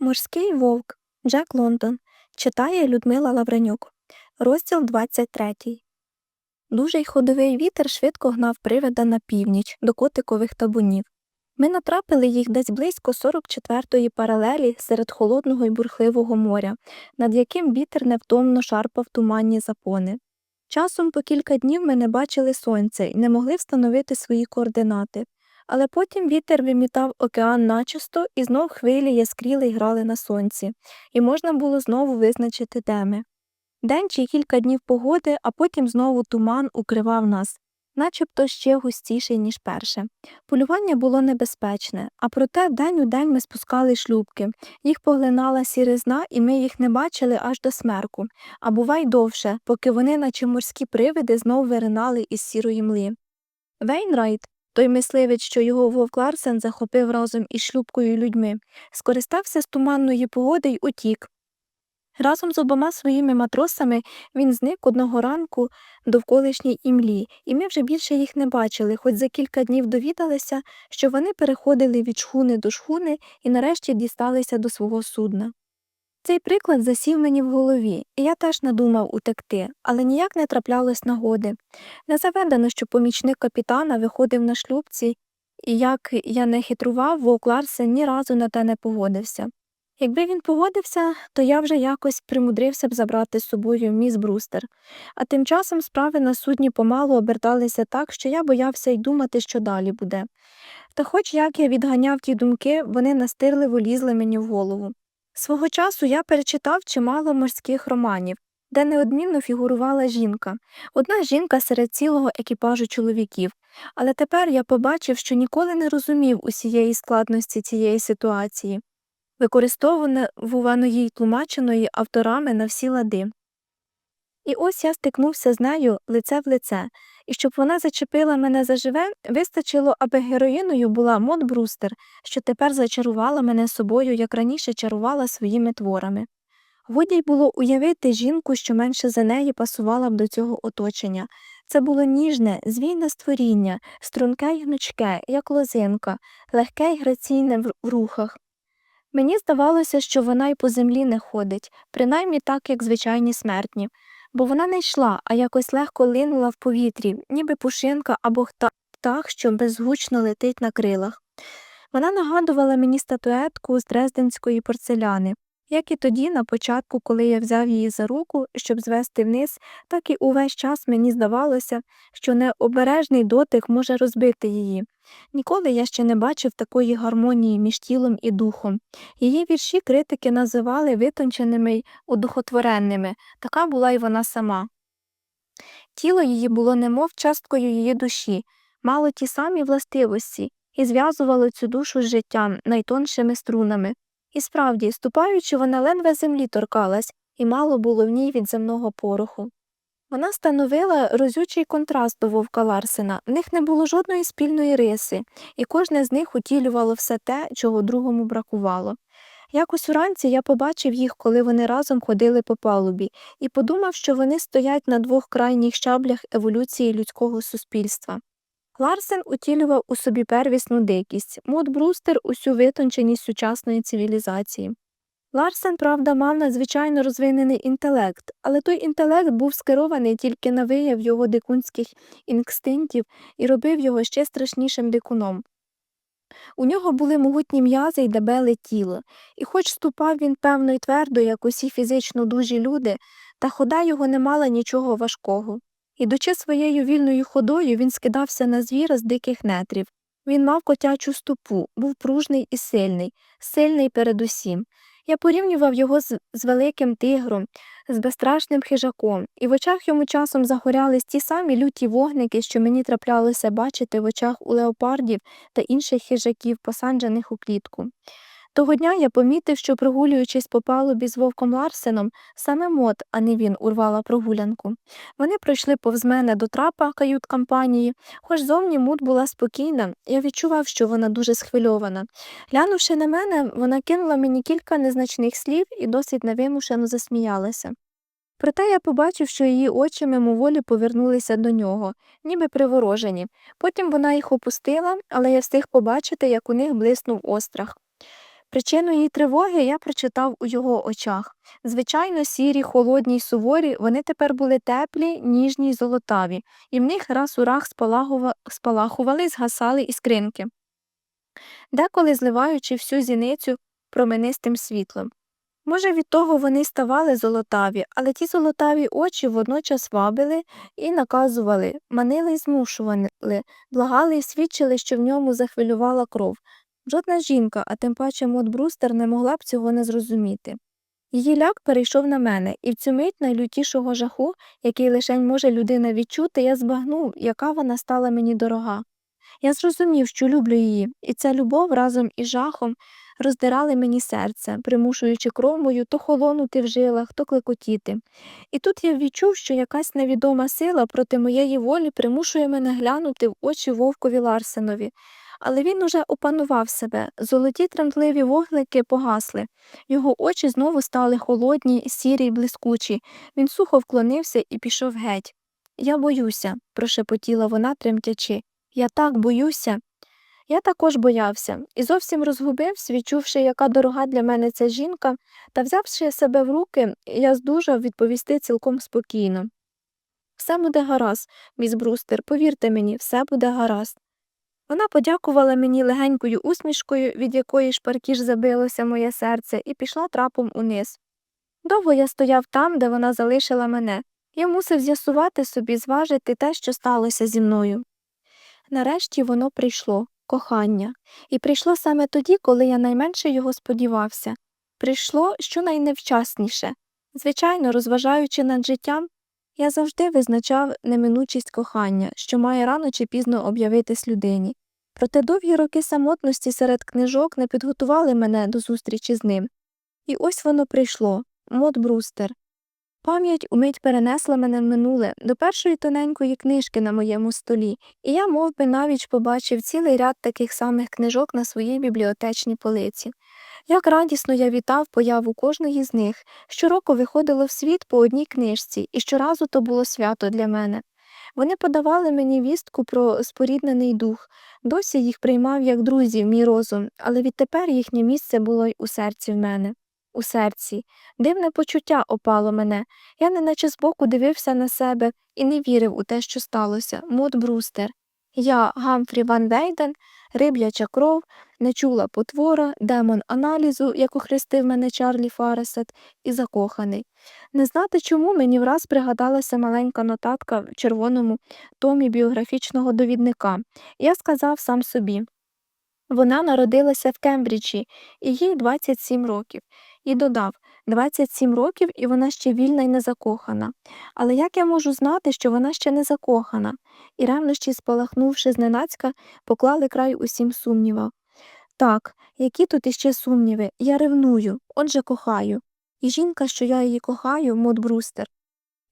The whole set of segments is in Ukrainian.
Морський вовк Джек Лондон читає Людмила Лавренюк. Розділ 23. Дужий ходовий вітер швидко гнав привида на північ до котикових табунів. Ми натрапили їх десь близько 44-ї паралелі серед холодного й бурхливого моря, над яким вітер невтомно шарпав туманні запони. Часом по кілька днів ми не бачили сонця і не могли встановити свої координати. Але потім вітер вимітав океан начисто, і знов хвилі яскріли й грали на сонці, і можна було знову визначити, де ми. День чи кілька днів погоди, а потім знову туман укривав нас, начебто ще густіший, ніж перше. Полювання було небезпечне, а проте день у день ми спускали шлюбки, їх поглинала сіризна, і ми їх не бачили аж до смерку, а бувай довше, поки вони, наче морські привиди, знов виринали із сірої мли. Вейнрайт, той мисливець, що його вовк Ларсен захопив разом із шлюбкою людьми, скористався з туманної погоди й утік. Разом з обома своїми матросами він зник одного ранку довколишній імлі, і ми вже більше їх не бачили, хоч за кілька днів довідалися, що вони переходили від шхуни до шхуни і нарешті дісталися до свого судна. Цей приклад засів мені в голові, і я теж надумав утекти, але ніяк не траплялось нагоди. Не заведено, що помічник капітана виходив на шлюбці, і як я не хитрував, вовк Ларсен ні разу на те не погодився. Якби він погодився, то я вже якось примудрився б забрати з собою міс Брустер, а тим часом справи на судні помалу оберталися так, що я боявся й думати, що далі буде. Та хоч як я відганяв ті думки, вони настирливо лізли мені в голову. Свого часу я перечитав чимало морських романів, де неодмінно фігурувала жінка, одна жінка серед цілого екіпажу чоловіків, але тепер я побачив, що ніколи не розумів усієї складності цієї ситуації, використовуваної й тлумаченої авторами на всі лади. І ось я стикнувся з нею лице в лице, і щоб вона зачепила мене заживе, вистачило, аби героїною була Мод Брустер, що тепер зачарувала мене собою, як раніше чарувала своїми творами. Годі й було уявити жінку, що менше за неї пасувала б до цього оточення. Це було ніжне, звійне створіння, струнке й гнучке, як лозинка, легке й граційне в рухах. Мені здавалося, що вона й по землі не ходить, принаймні так, як звичайні смертні бо вона не йшла, а якось легко линула в повітрі, ніби пушинка або птах, що беззвучно летить на крилах. Вона нагадувала мені статуетку з дрезденської порцеляни, як і тоді, на початку, коли я взяв її за руку, щоб звести вниз, так і увесь час мені здавалося, що необережний дотик може розбити її. Ніколи я ще не бачив такої гармонії між тілом і духом. Її вірші критики називали витонченими й одухотворенними, така була й вона сама. Тіло її було немов часткою її душі, мало ті самі властивості і зв'язувало цю душу з життям найтоншими струнами. І справді, ступаючи, вона ледве землі торкалась, і мало було в ній від земного пороху. Вона становила розючий контраст до вовка Ларсена, в них не було жодної спільної риси, і кожне з них утілювало все те, чого другому бракувало. Якось уранці я побачив їх, коли вони разом ходили по палубі, і подумав, що вони стоять на двох крайніх щаблях еволюції людського суспільства. Ларсен утілював у собі первісну дикість, Мод Брустер усю витонченість сучасної цивілізації. Ларсен, правда, мав надзвичайно розвинений інтелект, але той інтелект був скерований тільки на вияв його дикунських інстинктів і робив його ще страшнішим дикуном. У нього були могутні м'язи й дебеле тіло, і хоч ступав він певно й твердо, як усі фізично дужі люди, та хода його не мала нічого важкого. Ідучи своєю вільною ходою, він скидався на звіра з диких нетрів. Він мав котячу стопу, був пружний і сильний, сильний передусім. Я порівнював його з, з великим тигром, з безстрашним хижаком, і в очах йому часом загорялись ті самі люті вогники, що мені траплялося бачити в очах у леопардів та інших хижаків, посаджених у клітку. Того дня я помітив, що, прогулюючись по палубі з вовком Ларсеном, саме мод, а не він, урвала прогулянку. Вони пройшли повз мене до трапа кают компанії, хоч зовні мут була спокійна, я відчував, що вона дуже схвильована. Глянувши на мене, вона кинула мені кілька незначних слів і досить невимушено засміялася. Проте я побачив, що її очі мимоволі повернулися до нього, ніби приворожені. Потім вона їх опустила, але я встиг побачити, як у них блиснув острах. Причину її тривоги я прочитав у його очах. Звичайно, сірі, холодні й суворі, вони тепер були теплі, ніжні й золотаві, і в них раз у раз спалахували, згасали іскринки, деколи зливаючи всю зіницю променистим світлом. Може, від того вони ставали золотаві, але ті золотаві очі водночас вабили і наказували, манили й змушували, благали й свідчили, що в ньому захвилювала кров. Жодна жінка, а тим паче Мот Брустер, не могла б цього не зрозуміти. Її ляк перейшов на мене, і в цю мить найлютішого жаху, який лишень може людина відчути, я збагнув, яка вона стала мені дорога. Я зрозумів, що люблю її, і ця любов разом із жахом роздирали мені серце, примушуючи кров мою то холонути в жилах, то клекотіти. І тут я відчув, що якась невідома сила проти моєї волі примушує мене глянути в очі вовкові Ларсенові. Але він уже опанував себе, золоті тремтливі вогники погасли. Його очі знову стали холодні, сірі й блискучі. Він сухо вклонився і пішов геть. Я боюся, прошепотіла вона, тремтячи. Я так боюся. Я також боявся і зовсім розгубився, відчувши, яка дорога для мене ця жінка, та взявши себе в руки, я здужав відповісти цілком спокійно. Все буде гаразд, міс Брустер, повірте мені, все буде гаразд. Вона подякувала мені легенькою усмішкою, від якої шпаркіж забилося моє серце, і пішла трапом униз. Довго я стояв там, де вона залишила мене. Я мусив з'ясувати собі, зважити те, що сталося зі мною. Нарешті воно прийшло кохання, і прийшло саме тоді, коли я найменше його сподівався. Прийшло щонайневчасніше. Звичайно, розважаючи над життям, я завжди визначав неминучість кохання, що має рано чи пізно об'явитись людині. Проте довгі роки самотності серед книжок не підготували мене до зустрічі з ним. І ось воно прийшло Мод Брустер. Пам'ять умить перенесла мене в минуле до першої тоненької книжки на моєму столі, і я мов би, навіть побачив цілий ряд таких самих книжок на своїй бібліотечній полиці. Як радісно я вітав появу кожної з них, щороку виходило в світ по одній книжці, і щоразу то було свято для мене. Вони подавали мені вістку про споріднений дух, досі їх приймав як друзів мій розум, але відтепер їхнє місце було й у серці в мене. У серці. Дивне почуття опало мене. Я неначе збоку дивився на себе і не вірив у те, що сталося. Мод Брустер. Я, Гамфрі Ван Вейден, рибляча кров, нечула потвора, демон аналізу, як охрестив мене Чарлі Фаресет, і закоханий. Не знати чому мені враз пригадалася маленька нотатка в червоному томі біографічного довідника. Я сказав сам собі. Вона народилася в Кембриджі, і їй 27 років, і додав 27 років, і вона ще вільна і не закохана. Але як я можу знати, що вона ще не закохана? І ревнощі, спалахнувши зненацька, поклали край усім сумнівам. Так, які тут іще сумніви? Я ревную, отже кохаю. І жінка, що я її кохаю, Мод Брустер.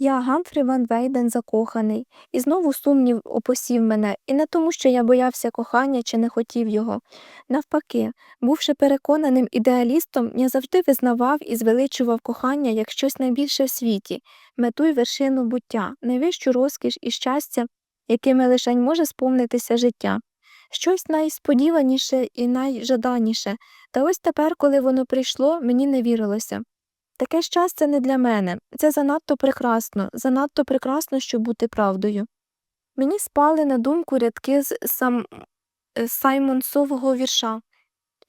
Я Гамфрі Ван Вейден закоханий, і знову сумнів опосів мене, і не тому, що я боявся кохання чи не хотів його. Навпаки, бувши переконаним ідеалістом, я завжди визнавав і звеличував кохання як щось найбільше в світі, мету й вершину буття, найвищу розкіш і щастя, якими лишень може сповнитися життя. Щось найсподіваніше і найжаданіше, та ось тепер, коли воно прийшло, мені не вірилося. Таке щастя не для мене, це занадто прекрасно, занадто прекрасно, щоб бути правдою. Мені спали на думку рядки з сам... е, Саймонсового вірша.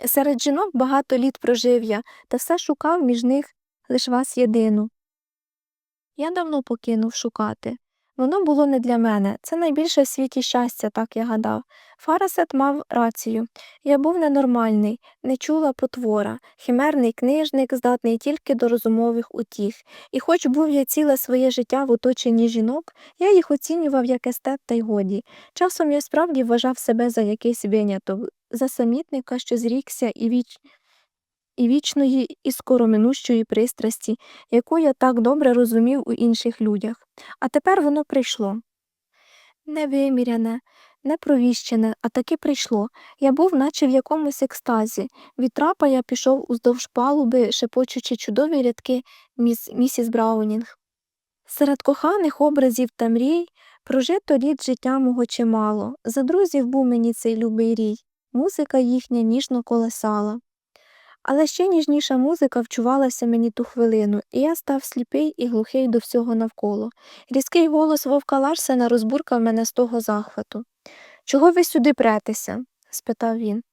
Серед жінок багато літ прожив я, та все шукав між них лиш вас єдину. Я давно покинув шукати. Воно було не для мене, це найбільше в світі щастя, так я гадав. Фарасет мав рацію. Я був ненормальний, не чула потвора, химерний книжник, здатний тільки до розумових утіх. І хоч був я ціле своє життя в оточенні жінок, я їх оцінював як естет та й годі. Часом я справді вважав себе за якийсь виняток, за самітника, що зрікся і віч... і вічної, і скороминущої пристрасті, яку я так добре розумів у інших людях. А тепер воно прийшло. Невиміряне, непровіщене, а таки прийшло. Я був, наче в якомусь екстазі. Від трапа я пішов уздовж палуби, шепочучи чудові рядки міс... місіс Браунінг. Серед коханих образів та мрій прожито літ життя мого чимало. За друзів був мені цей любий рій, музика їхня ніжно колесала. Але ще ніжніша музика вчувалася мені ту хвилину, і я став сліпий і глухий до всього навколо. Різкий голос вовка Ларсена розбуркав мене з того захвату. Чого ви сюди претеся? спитав він.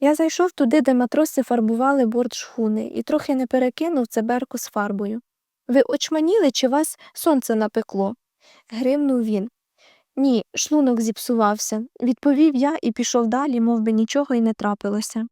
Я зайшов туди, де матроси фарбували борт шхуни, і трохи не перекинув цеберку з фарбою. Ви очманіли, чи вас сонце напекло? гримнув він. Ні, шлунок зіпсувався, відповів я і пішов далі, мов би нічого й не трапилося.